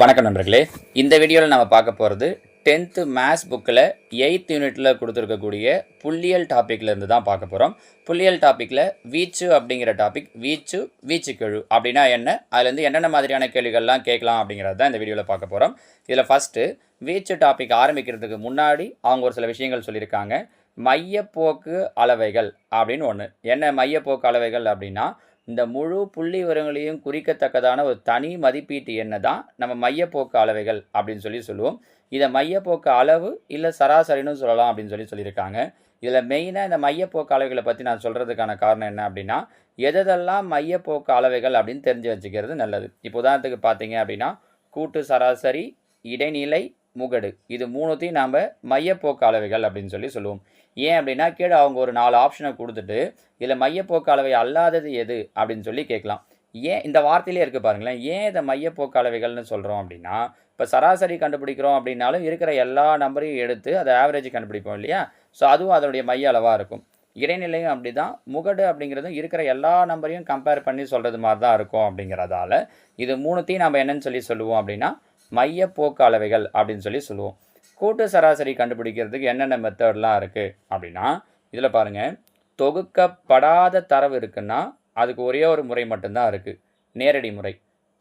வணக்கம் நண்பர்களே. இந்த வீடியோவில் நம்ம பார்க்க போகிறது டென்த்து மேத்ஸ் புக்கில் எயித் யூனிட்டில் கொடுத்துருக்கக்கூடிய புள்ளியல் டாப்பிக்லேருந்து தான் பார்க்க போகிறோம் புள்ளியல் டாப்பிக்கில் வீச்சு அப்படிங்கிற டாபிக் வீச்சு வீச்சுக்கெழு அப்படின்னா என்ன? அதுலேருந்து என்னென்ன மாதிரியான கேள்விகள்லாம் கேட்கலாம் அப்படிங்கிறது தான் இந்த வீடியோவில் பார்க்க போகிறோம் இதில் ஃபஸ்ட்டு வீச்சு டாபிக் ஆரம்பிக்கிறதுக்கு முன்னாடி அவங்க ஒரு சில விஷயங்கள் சொல்லியிருக்காங்க. மையப்போக்கு அளவைகள் அப்படின்னு ஒன்று என்ன மையப்போக்கு அளவைகள் அப்படின்னா இந்த முழு புள்ளி விவரங்களையும் குறிக்கத்தக்கதான ஒரு தனி மதிப்பீட்டு எண்ணை தான் நம்ம மையப்போக்கு அளவைகள் அப்படின்னு சொல்லி சொல்லுவோம். இதை மையப்போக்கு அளவு இல்லை சராசரின்னு சொல்லலாம் அப்படின்னு சொல்லி சொல்லியிருக்காங்க. இதில் மெயினாக இந்த மையப்போக்கு அளவைகளை பற்றி நான் சொல்கிறதுக்கான காரணம் என்ன அப்படின்னா எதெல்லாம் மையப்போக்கு அளவைகள் அப்படின்னு தெரிஞ்சு வச்சுக்கிறது நல்லது. இப்போ உதாரணத்துக்கு பார்த்தீங்க அப்படின்னா கூட்டு சராசரி இடைநிலை முகடு. இது மூணுத்தையும் நாம் மையப்போக்கு அளவைகள் அப்படின்னு சொல்லி சொல்லுவோம். ஏன் அப்படின்னா கீழே அவங்க ஒரு நாலு ஆப்ஷனை கொடுத்துட்டு இதில் மையப்போக்கு அளவை அல்லாதது எது? அப்படின்னு சொல்லி கேட்கலாம். ஏன் இந்த வார்த்தையிலே இருக்குது பாருங்களேன். ஏன் இதை மையப்போக்கு அளவைகள்னு சொல்கிறோம் அப்படின்னா இப்போ சராசரி கண்டுபிடிக்கிறோம் அப்படின்னாலும் இருக்கிற எல்லா நம்பரையும் எடுத்து அதை ஆவரேஜ் கண்டுபிடிப்போம் இல்லையா? ஸோ அதுவும் அதனுடைய மைய அளவாக இருக்கும். இடைநிலையும் அப்படி தான் முகடு அப்படிங்கிறதும் இருக்கிற எல்லா நம்பரையும் கம்பேர் பண்ணி சொல்கிறது மாதிரி தான் இருக்கும் அப்படிங்கிறதால இது மூணுத்தையும் நம்ம என்னன்னு சொல்லி சொல்லுவோம் அப்படின்னா மையப்போக்கு அளவைகள் அப்படின்னு சொல்லி சொல்லுவோம். கூட்டு சராசரி கண்டுபிடிக்கிறதுக்கு என்னென்ன மெத்தட்லாம் இருக்குது அப்படின்னா இதில் பாருங்கள் தொகுக்கப்படாத தரவு இருக்குன்னா அதுக்கு ஒரே ஒரு முறை மட்டும்தான் இருக்குது நேரடி முறை.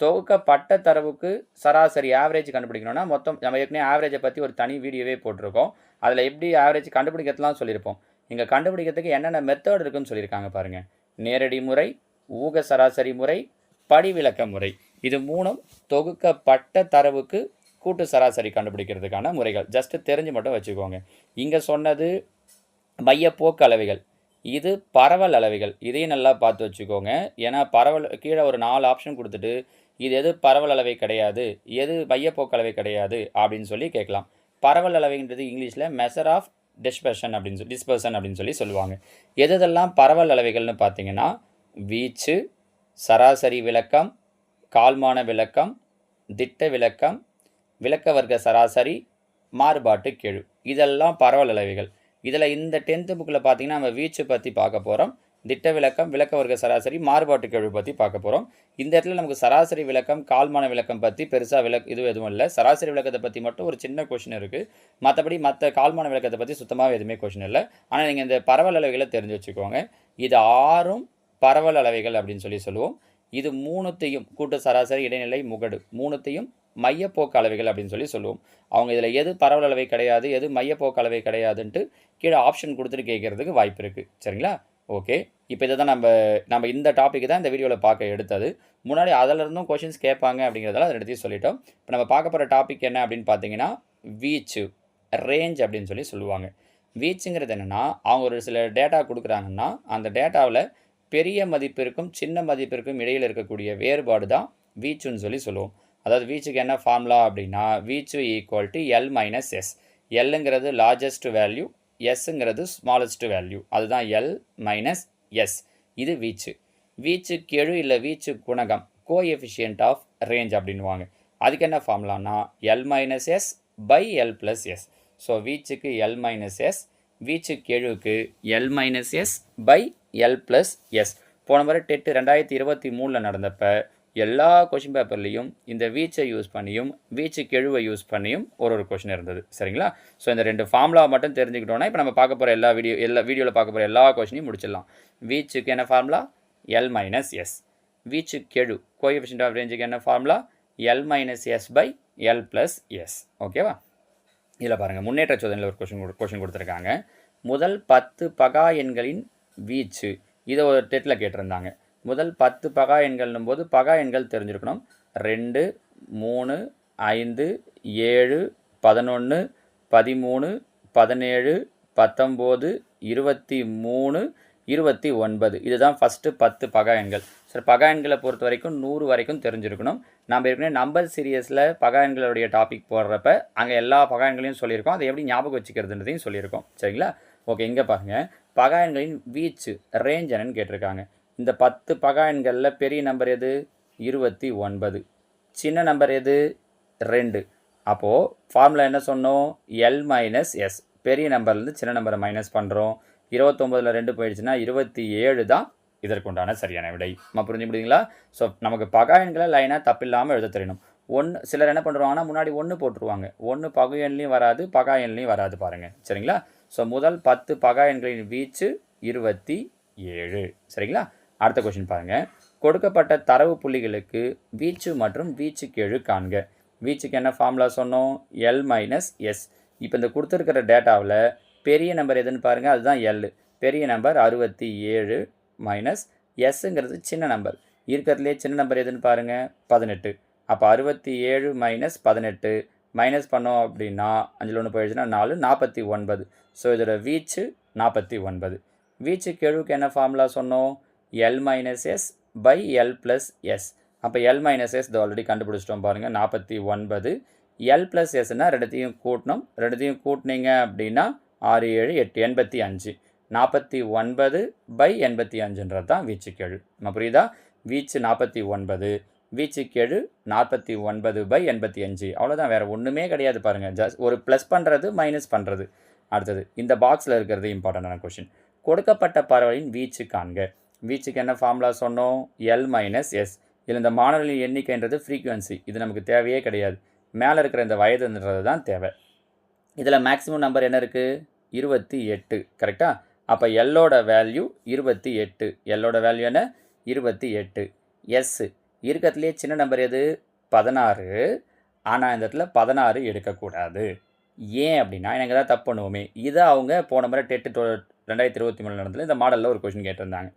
தொகுக்கப்பட்ட தரவுக்கு சராசரி ஆவரேஜ் கண்டுபிடிக்கணும்னா மொத்தம் நம்ம ஏற்கனவே ஆவரேஜை பற்றி ஒரு தனி வீடியோவே போட்டிருக்கோம். அதில் எப்படி ஆவரேஜ் கண்டுபிடிக்கிறதுலாம் சொல்லியிருப்போம். இங்கே கண்டுபிடிக்கிறதுக்கு என்னென்ன மெத்தட் இருக்குன்னு சொல்லியிருக்காங்க பாருங்கள் நேரடி முறை ஊக சராசரி முறை படிவிலக்க முறை. இது மூணும் தொகுக்கப்பட்ட தரவுக்கு கூட்டு சராசரி கண்டுபிடிக்கிறதுக்கான முறைகள். ஜஸ்ட் தெரிஞ்சு மட்டும் வச்சுக்கோங்க. இங்கே சொன்னது மையப்போக்கு அளவைகள். இது பரவல் அளவைகள். இதையும் நல்லா பார்த்து வச்சுக்கோங்க. ஏன்னா பரவல் கீழே ஒரு நாலு ஆப்ஷன் கொடுத்துட்டு இது எது பரவல் அளவை கிடையாது எது மையப்போக்கு அளவை கிடையாது அப்படின்னு சொல்லி கேட்கலாம். பரவல் அளவைன்றது இங்கிலீஷில் மெஷர் ஆஃப் டிஸ்பர்ஷன் அப்படின்னு சொல்லி டிஸ்பர்ஷன் அப்படின்னு சொல்லி சொல்லுவாங்க. எது எதெல்லாம் பரவல் அளவைகள்னு பார்த்தீங்கன்னா வீச்சு சராசரி விளக்கம் கால்மான விளக்கம் திட்ட விளக்கம் விளக்க வர்க்க சராசரி மாறுபாட்டு கெழு. இதெல்லாம் பரவல் அளவைகள் இதில் இந்த டென்த்து புக்கில் பார்த்தீங்கன்னா நம்ம வீச்சு பற்றி பார்க்க போகிறோம் திட்ட விளக்கம் விளக்க வர்க்க சராசரி மாறுபாட்டு கெழு பற்றி பார்க்க போகிறோம் இந்த இடத்துல நமக்கு சராசரி விளக்கம் கால்மான விளக்கம் பற்றி பெருசாக விளக் இது எதுவும் இல்லை. சராசரி விளக்கத்தை பற்றி மட்டும் ஒரு சின்ன கொஷின் இருக்குது மற்றபடி மற்ற கால்மான விளக்கத்தை பற்றி சுத்தமாக எதுவுமே கொஷின் இல்லை. ஆனால் நீங்கள் இந்த பரவல் அளவைகளை தெரிஞ்சு வச்சுக்கோங்க. இது ஆறும் பரவல் அளவைகள் அப்படின்னு சொல்லி சொல்லுவோம். இது மூணுத்தையும் கூட்டு சராசரி இடைநிலை முகடு மூணுத்தையும் மையப்போக்கு அளவைகள் அப்படின்னு சொல்லி சொல்லுவோம். அவங்க இதில் எது பரவல் அளவை கிடையாது எது மையப்போக்கு அளவை கிடையாதுன்ட்டு கீழே ஆப்ஷன் கொடுத்துட்டு கேட்கறதுக்கு வாய்ப்பு இருக்குது சரிங்களா? ஓகே இப்போ இதை தான் நம்ம நம்ம இந்த டாப்பிக்கு தான் இந்த வீடியோவில் பார்க்க எடுத்தது. முன்னாடி அதிலிருந்தும் கொஷின்ஸ் கேட்பாங்க அப்படிங்கிறதால அதை எடுத்து சொல்லிட்டோம். இப்போ நம்ம பார்க்க போகிற டாபிக் என்ன அப்படின்னு பார்த்தீங்கன்னா வீச்சு ரேஞ்ச் அப்படின்னு சொல்லி சொல்லுவாங்க. வீச்சுங்கிறது என்னென்னா அவங்க ஒரு சில டேட்டா கொடுக்குறாங்கன்னா அந்த டேட்டாவில் பெரிய மதிப்பிற்கும் சின்ன மதிப்பிற்கும் இடையில் இருக்கக்கூடிய வேறுபாடு தான் வீச்சுன்னு சொல்லி சொல்லுவோம். அதாவது வீச்சுக்கு என்ன ஃபார்முலா அப்படின்னா வீச்சு equal to L minus S எல்லுங்கிறது largest value எஸ்ஸுங்கிறது ஸ்மாலஸ்ட் வேல்யூ அதுதான் எல் மைனஸ் எஸ் இது வீச்சு. வீச்சு கெழு இல்லை வீச்சு குணகம் கோஎஃபிஷியன்ட் ஆஃப் ரேஞ்ச் அப்படின்வாங்க அதுக்கு என்ன ஃபார்முலானா L minus S by L plus S so வீச்சுக்கு L minus S வீச்சு கெழுவுக்கு L minus S by L plus S போன முறை டெட்டு ரெண்டாயிரத்தி இருபத்தி மூணில் நடந்தப்போ எல்லா கொஷின் பேப்பர்லேயும் இந்த வீச்சை யூஸ் பண்ணியும் வீச்சு கெழுவை யூஸ் பண்ணியும் ஒரு ஒரு கொஷின் இருந்தது. சரிங்களா? ஸோ இந்த ரெண்டு ஃபார்முலா மட்டும் தெரிஞ்சுக்கிட்டோன்னா இப்போ நம்ம பார்க்க போகிற எல்லா வீடியோ எல்லா வீடியோவில் பார்க்க போகிற எல்லா கொஷினையும் முடிச்சிடலாம். வீச்சுக்கு என்ன ஃபார்முலா எல் மைனஸ் எஸ் வீச்சு கெழு கோஎஃபிஷியன்ட் ஆஃப் ரேஞ்சுக்கு என்ன formula L minus S by L plus S ஓகேவா இதில் பாருங்கள் முன்னேற்ற சோதனையில் ஒரு கொஷின் கொஷின் கொடுத்துருக்காங்க. முதல் பத்து பகா எண்களின் வீச்சு இதை ஒரு டெட்டில் கேட்டிருந்தாங்க. முதல் பத்து பகா எண்கள்னும் போது பகா எண்கள் தெரிஞ்சிருக்கணும். ரெண்டு மூணு ஐந்து ஏழு பதினொன்று பதிமூணு பதினேழு பத்தொம்போது இருபத்தி மூணு இருபத்தி ஒன்பது. இதுதான் ஃபஸ்ட்டு பத்து பகா எண்கள். சரி பகா எண்களை பொறுத்த வரைக்கும் நூறு வரைக்கும் தெரிஞ்சிருக்கணும். நம்ம ஏற்கனவே நம்பர் சீரியஸில் பகா எண்களுடைய டாபிக் போடுறப்ப அங்கே எல்லா பகா எண்களையும் சொல்லியிருக்கோம். அதை எப்படி ஞாபகம் வச்சுக்கிறதுன்றதையும் சொல்லியிருக்கோம். சரிங்களா? ஓகே இங்கே பாருங்கள் பகா எண்களின் வீச்சு ரேஞ்ச் என்னன்னு கேட்டிருக்காங்க. இந்த பத்து பகா எண்களில் பெரிய நம்பர் எது? இருபத்தி ஒன்பது. சின்ன நம்பர் எது? ரெண்டு. அப்போது ஃபார்முலா என்ன சொன்னோம்? எல் மைனஸ் எஸ் பெரிய நம்பர்லேருந்து சின்ன நம்பரை மைனஸ் பண்ணுறோம் இருபத்தொம்பதில் ரெண்டு போயிடுச்சுன்னா இருபத்தி ஏழு தான் இதற்குண்டான சரியான விடை. நம்ம புரிஞ்சு முடியுங்களா? ஸோ நமக்கு பகா எண்களை லைனாக தப்பில்லாமல் எழுத தெரியணும். ஒன்று சிலர் என்ன பண்ணுறாங்கன்னா முன்னாடி ஒன்று போட்டுருவாங்க. ஒன்று பகு எண்லையும் வராது பகா எண்லையும் வராது பாருங்கள் சரிங்களா? ஸோ முதல் பத்து பகா எண்களின் வீச்சு இருபத்தி ஏழு. சரிங்களா? அடுத்த கொஷின் பாருங்கள் கொடுக்கப்பட்ட தரவு புள்ளிகளுக்கு வீச்சு மற்றும் வீச்சு கெழு காண்க. வீச்சுக்கு என்ன ஃபார்முலா சொன்னோம்? எல் மைனஸ் எஸ் இப்போ இந்த கொடுத்துருக்கிற டேட்டாவில் பெரிய நம்பர் எதுன்னு பாருங்கள் அதுதான் எல் பெரிய நம்பர் அறுபத்தி ஏழு மைனஸ் எஸ்ஸுங்கிறது சின்ன நம்பர் இருக்கிறதுலே சின்ன நம்பர் எதுன்னு பாருங்கள் பதினெட்டு. அப்போ அறுபத்தி ஏழு மைனஸ் பதினெட்டு. மைனஸ் பண்ணோம் அப்படின்னா அஞ்சில் ஒன்று போயிடுச்சுன்னா நாலு நாற்பத்தி ஒன்பது. ஸோ இதோட வீச்சு நாற்பத்தி ஒன்பது. வீச்சு கெழுவுக்கு என்ன ஃபார்முலா சொன்னோம்? L minus S by L plus S அப்போ எல் மைனஸ் எஸ் இது ஆல்ரெடி கண்டுபிடிச்சிட்டோம் பாருங்கள் நாற்பத்தி ஒன்பது. எல் ப்ளஸ் எஸ்னால் ரெண்டுத்தையும் கூட்டணும். ரெண்டுத்தையும் கூட்டினீங்க அப்படின்னா ஆறு ஏழு எட்டு எண்பத்தி அஞ்சு. நாற்பத்தி ஒன்பது பை எண்பத்தி அஞ்சுன்றது தான் வீச்சுக்கெழு. நம்ம புரியுதா? வீச்சு நாற்பத்தி ஒன்பது. வீச்சுக்கெழு நாற்பத்தி ஒன்பது பை எண்பத்தி அஞ்சு. அவ்வளோதான் வேறு ஒன்றுமே கிடையாது பாருங்கள் ஜஸ்ட் ஒரு ப்ளஸ் பண்ணுறது மைனஸ் பண்ணுறது அடுத்தது இந்த பாக்ஸில் இருக்கிறது இம்பார்ட்டண்டான கொஷின் கொடுக்கப்பட்ட பறவையின் வீச்சு காண்க. வீச்சுக்கு என்ன ஃபார்முலா சொன்னோம்? எல் மைனஸ் எஸ் இதில் இந்த மாணவர்களின் எண்ணிக்கைன்றது ஃப்ரீக்குவன்சி இது நமக்கு தேவையே கிடையாது. மேலே இருக்கிற இந்த வயதுன்றது தான் தேவை. இதில் மேக்ஸிமம் நம்பர் என்ன இருக்குது இருபத்தி எட்டு. கரெக்டாக அப்போ எல்லோட வேல்யூ இருபத்தி எட்டு. எல்லோட வேல்யூ என்ன? இருபத்தி எட்டு. எஸ்ஸு இருக்கிறதுலே சின்ன நம்பர் எது? பதினாறு. ஆனால் இந்த இடத்துல பதினாறு எடுக்கக்கூடாது. ஏன் அப்படின்னா எனக்கு தான் தப்பு பண்ணுவோமே. இதை அவங்க போன முறை டெட்டு டொ ரெண்டாயிரத்தி இருபத்தி மூணு நடந்ததில் இந்த மாடலில் ஒரு கொஷின் கேட்டிருந்தாங்க.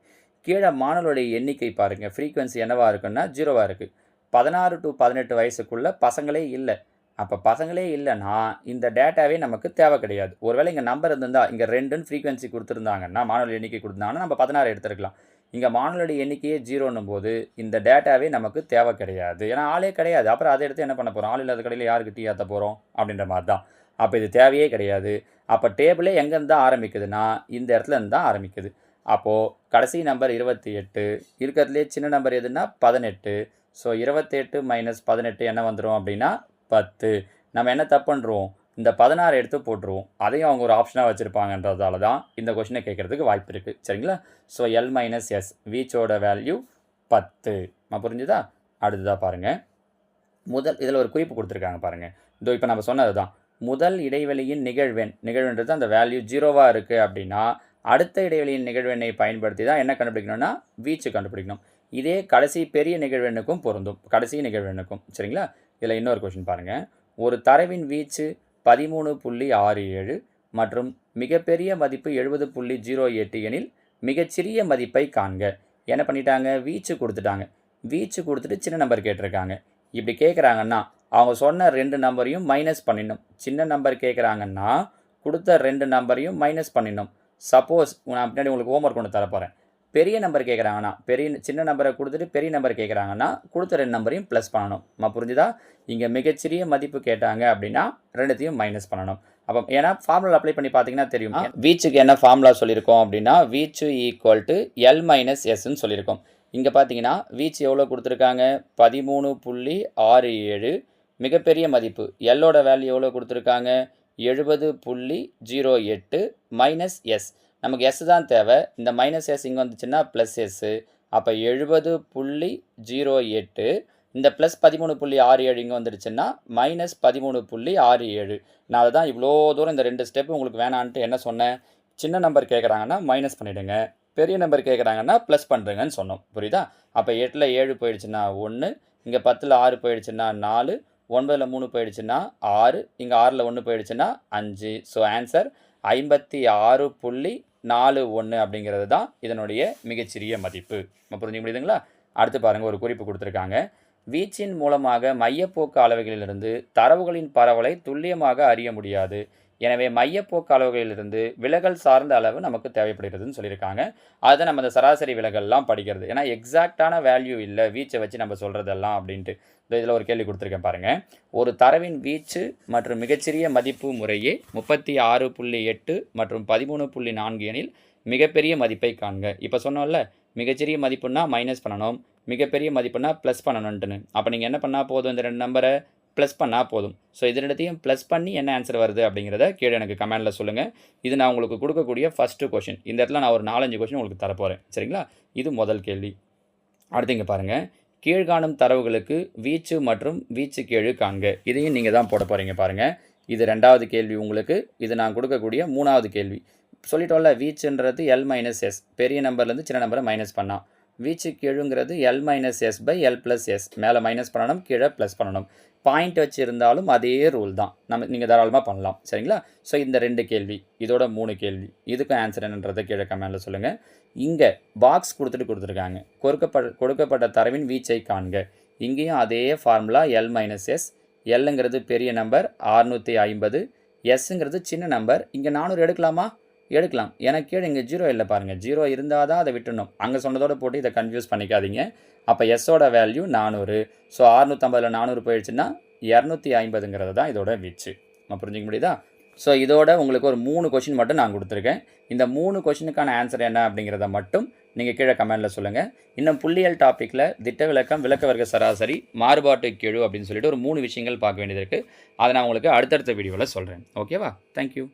கீழே மாணவர்களுடைய எண்ணிக்கை பாருங்கள் ஃப்ரீக்குவென்சி என்னவாக இருக்குன்னா ஜீரோவாக இருக்குது பதினாறு டு பதினெட்டு வயசுக்குள்ளே பசங்களே இல்லை. அப்போ பசங்களே இல்லைன்னா இந்த டேட்டாவே நமக்கு தேவை கிடையாது. ஒருவேளை இங்கே நம்பர் இருந்திருந்தா இங்கே ரெண்டுன்னு ஃப்ரீக்வன்சி கொடுத்துருந்தாங்கன்னா மாணவர் எண்ணிக்கை கொடுத்தாங்கன்னா நம்ம பதினாறு எடுத்துருக்கலாம். இங்கே மாணவருடைய எண்ணிக்கையே ஜீரோன்னும் போது இந்த டேட்டாவே நமக்கு தேவை கிடையாது. ஏன்னா ஆளே கிடையாது. அப்புறம் அதை எடுத்து என்ன பண்ண போகிறோம் ஆள் இல்லாத கடையில் யாருக்கு டீ ஏற்ற போகிறோம் அப்படின்ற மாதிரி தான் அப்போ இது தேவையே கிடையாது. அப்போ டேபிளே எங்கேருந்து தான் ஆரம்பிக்குதுன்னா இந்த இடத்துல இருந்து தான் ஆரம்பிக்குது. அப்போது கடைசி நம்பர் இருபத்தி எட்டு இருக்கிறதுலே சின்ன நம்பர் எதுன்னா பதினெட்டு. ஸோ இருபத்தெட்டு மைனஸ் பதினெட்டு என்ன வந்துடும் அப்படின்னா பத்து. நம்ம என்ன தப்பு பண்ணுறோம் இந்த பதினாறு எடுத்து போட்டுருவோம். அதையும் அவங்க ஒரு ஆப்ஷனாக வச்சுருப்பாங்கன்றதால தான் இந்த கொஷினை கேட்குறதுக்கு வாய்ப்பு இருக்குது சரிங்களா? ஸோ எல் மைனஸ் எஸ் வீச்சோட வேல்யூ பத்து. நான் புரிஞ்சுதா? அடுத்ததாக பாருங்கள் முதல் இதில் ஒரு குறிப்பு கொடுத்துருக்காங்க பாருங்கள் இதோ இப்போ நம்ம சொன்னது தான் முதல் இடைவெளியின் நிகழ்வெண் நிகழ்வுன்றது அந்த வேல்யூ ஜீரோவாக இருக்குது அப்படின்னா அடுத்த இடைவெளியின் நிகழ்வெண்ணை பயன்படுத்தி தான் என்ன கண்டுபிடிக்கணும்னா வீச்சு கண்டுபிடிக்கணும். இதே கடைசி பெரிய நிகழ்வெண்ணுக்கும் பொருந்தும். கடைசி நிகழ்வெண்ணுக்கும் சரிங்களா? இதில் இன்னொரு கொஷின் பாருங்கள் ஒரு தரவின் வீச்சு பதிமூணு புள்ளி ஆறு ஏழு மற்றும் மிகப்பெரிய மதிப்பு எழுபது புள்ளி ஜீரோ எட்டு எனில் மிகச்சிறிய மதிப்பை காண்க. என்ன பண்ணிட்டாங்க? வீச்சு கொடுத்துட்டாங்க. வீச்சு கொடுத்துட்டு சின்ன நம்பர் கேட்டிருக்காங்க. இப்படி கேட்குறாங்கன்னா அவங்க சொன்ன ரெண்டு நம்பரையும் மைனஸ் பண்ணிடணும். சின்ன நம்பர் கேட்குறாங்கன்னா கொடுத்த ரெண்டு நம்பரையும் மைனஸ் பண்ணிடணும். சப்போஸ் நான் பின்னாடி உங்களுக்கு ஹோம்ஒர்க் ஒன்று தரப்போகிறேன் பெரிய நம்பர் கேட்குறாங்கன்னா பெரிய சின்ன நம்பரை கொடுத்துட்டு பெரிய நம்பர் கேட்குறாங்கன்னா கொடுத்த ரெண்டு நம்பரையும் ப்ளஸ் பண்ணணும். நம்ம புரிஞ்சுதா? இங்கே மிகச்சிறிய மதிப்பு கேட்டாங்க அப்படின்னா ரெண்டுத்தையும் மைனஸ் பண்ணணும். அப்போ ஏன்னா ஃபார்முலா அப்ளை பண்ணி பார்த்தீங்கன்னா தெரியும். வீச்சுக்கு என்ன ஃபார்முலா சொல்லியிருக்கோம் அப்படின்னா வீச்சு ஈக்குவல் டு எல் மைனஸ் எஸ்ன்னு சொல்லியிருக்கோம். இங்கே பார்த்தீங்கன்னா வீச்சு எவ்வளோ கொடுத்துருக்காங்க? பதிமூணு புள்ளி ஆறு ஏழு. மிகப்பெரிய மதிப்பு. எல்லோட வேல்யூ எவ்வளோ கொடுத்துருக்காங்க? எழுபது புள்ளி ஜீரோ எட்டு மைனஸ் எஸ் நமக்கு எஸ் தான் தேவை. இந்த மைனஸ் எஸ் இங்கே வந்துச்சுன்னா ப்ளஸ் எஸ்ஸு அப்போ எழுபது புள்ளி ஜீரோ எட்டு இந்த ப்ளஸ் பதிமூணு புள்ளி ஆறு ஏழு இங்கே வந்துடுச்சுன்னா மைனஸ் பதிமூணு புள்ளி ஆறு ஏழு. நான் அதை தான் இவ்வளோ தூரம் இந்த ரெண்டு ஸ்டெப்பு உங்களுக்கு வேணான்ட்டு என்ன சொன்னேன்? சின்ன நம்பர் கேட்குறாங்கன்னா மைனஸ் பண்ணிவிடுங்க பெரிய நம்பர் கேட்குறாங்கன்னா ப்ளஸ் பண்ணுறேங்கன்னு சொன்னோம். புரியுதா? அப்போ எட்டில் ஏழு போயிடுச்சுன்னா ஒன்று இங்கே பத்தில் ஆறு போயிடுச்சுன்னா நாலு ஒன்பதில் மூணு போயிடுச்சுன்னா ஆறு இங்கே ஆறில் ஒன்று போயிடுச்சுன்னா அஞ்சு. ஸோ ஆன்சர் ஐம்பத்தி ஆறு புள்ளி நாலு ஒன்று அப்படிங்கிறது தான் இதனுடைய மிகச்சிறிய மதிப்பு. நம்ம புரிஞ்சுக்க முடியுதுங்களா? அடுத்து பாருங்கள் ஒரு குறிப்பு கொடுத்துருக்காங்க. வீச்சின் மூலமாக மையப்போக்கு அளவுகளிலிருந்து தரவுகளின் பரவலை துல்லியமாக அறிய முடியாது. எனவே மையப்போக்கு அளவுகளிலிருந்து விலகல் சார்ந்த அளவு நமக்கு தேவைப்படுகிறதுன்னு சொல்லியிருக்காங்க. அதை நம்ம இந்த சராசரி விலகல்லாம் படிக்கிறது. ஏன்னா எக்ஸாக்டான வேல்யூ இல்லை வீச்சை வச்சு நம்ம சொல்கிறதெல்லாம் அப்படின்ட்டு. இதில் ஒரு கேள்வி கொடுத்துருக்கேன் பாருங்கள் ஒரு தரவின் வீச்சு மற்றும் மிகச்சிறிய மதிப்பு முறையே முப்பத்தி ஆறு புள்ளி எட்டு மற்றும் பதிமூணு புள்ளி நான்கு எனில் மிகப்பெரிய மதிப்பை காண்க. இப்போ சொன்னோம்ல மிகச்சிறிய மதிப்புன்னா மைனஸ் பண்ணணும் மிகப்பெரிய மதிப்புனா ப்ளஸ் பண்ணணுன்ட்டுன்னு அப்போ நீங்கள் என்ன பண்ணால் போதும் இந்த ரெண்டு நம்பரை ப்ளஸ் பண்ணால் போதும். ஸோ இது ரெண்டுத்தையும் ப்ளஸ் பண்ணி என்ன ஆன்சர் வருது அப்படிங்கிறத கீழே எனக்கு கமெண்டில் சொல்லுங்கள் இது நான் உங்களுக்கு கொடுக்கக்கூடிய ஃபஸ்ட்டு கொஷின் இந்த இடத்துல நான் ஒரு நாலஞ்சு கொஷின் உங்களுக்கு தரப்போகிறேன் சரிங்களா? இது முதல் கேள்வி. அடுத்து இங்கே பாருங்கள் கீழ்காணும் தரவுகளுக்கு வீச்சு மற்றும் வீச்சு கேழு காண்க. இதையும் நீங்கள் தான் போட போகிறீங்க பாருங்கள் இது ரெண்டாவது கேள்வி உங்களுக்கு. இது நான் கொடுக்கக்கூடிய மூணாவது கேள்வி. சொல்லிட்டோம்ல வீச்சுன்றது எல் மைனஸ் எஸ் பெரிய நம்பர்லேருந்து சின்ன நம்பரை மைனஸ் பண்ணால் வீச்சு கீழுங்கிறது L minus S by L plus S மேலே மைனஸ் பண்ணணும் கீழே ப்ளஸ் பண்ணணும். பாயிண்ட் வச்சுருந்தாலும் அதே ரூல் தான். நம்ம நீங்கள் தாராளமாக பண்ணலாம். சரிங்களா? ஸோ இந்த ரெண்டு கேள்வி இதோட மூணு கேள்வி இதுக்கும் ஆன்சர் என்னன்றதை கீழே கமெண்டில் சொல்லுங்கள் இங்கே பாக்ஸ் கொடுத்துட்டு கொடுத்துருக்காங்க. கொடுக்கப்பட்ட கொடுக்கப்பட்ட தரவின் வீச்சை காண்க. இங்கேயும் அதே ஃபார்முலா எல் மைனஸ் எஸ் எல்லுங்கிறது பெரிய நம்பர் ஆறுநூற்றி ஐம்பது. எஸ்ஸுங்கிறது சின்ன நம்பர் இங்கே நானூறு எடுக்கலாமா? எடுக்கலாம். எனக்கு கீழே இங்கே ஜீரோ இல்லை பாருங்கள் ஜீரோ இருந்தால் தான் அதை விட்டுணும் அங்கே சொன்னதோடு போட்டு இதை கன்ஃபியூஸ் பண்ணிக்காதீங்க. அப்போ எஸ்ஸோட வேல்யூ நானூறு. ஸோ அறுநூற்றம்பதில் நானூறு போயிடுச்சுன்னா இரநூத்தி ஐம்பதுங்கிறது தான் இதோட வீச்சு நம்ம புரிஞ்சிக்க முடியுதா? ஸோ இதோட உங்களுக்கு ஒரு மூணு கொஷின் மட்டும் நான் கொடுத்துருக்கேன். இந்த மூணு கொஷினுக்கான ஆன்சர் என்ன அப்படிங்கிறத மட்டும் நீங்கள் கீழே கமெண்டில் சொல்லுங்கள் இன்னும் புள்ளியல் டாப்பிக்கில் திட்ட விளக்கம் விளக்க வர்க்க சராசரி மாறுபாட்டு கெழு அப்படின்னு சொல்லிட்டு ஒரு மூணு விஷயங்கள் பார்க்க வேண்டியது இருக்குது அதை நான் உங்களுக்கு அடுத்தடுத்த வீடியோவில் சொல்கிறேன் ஓகேவா தேங்க்யூ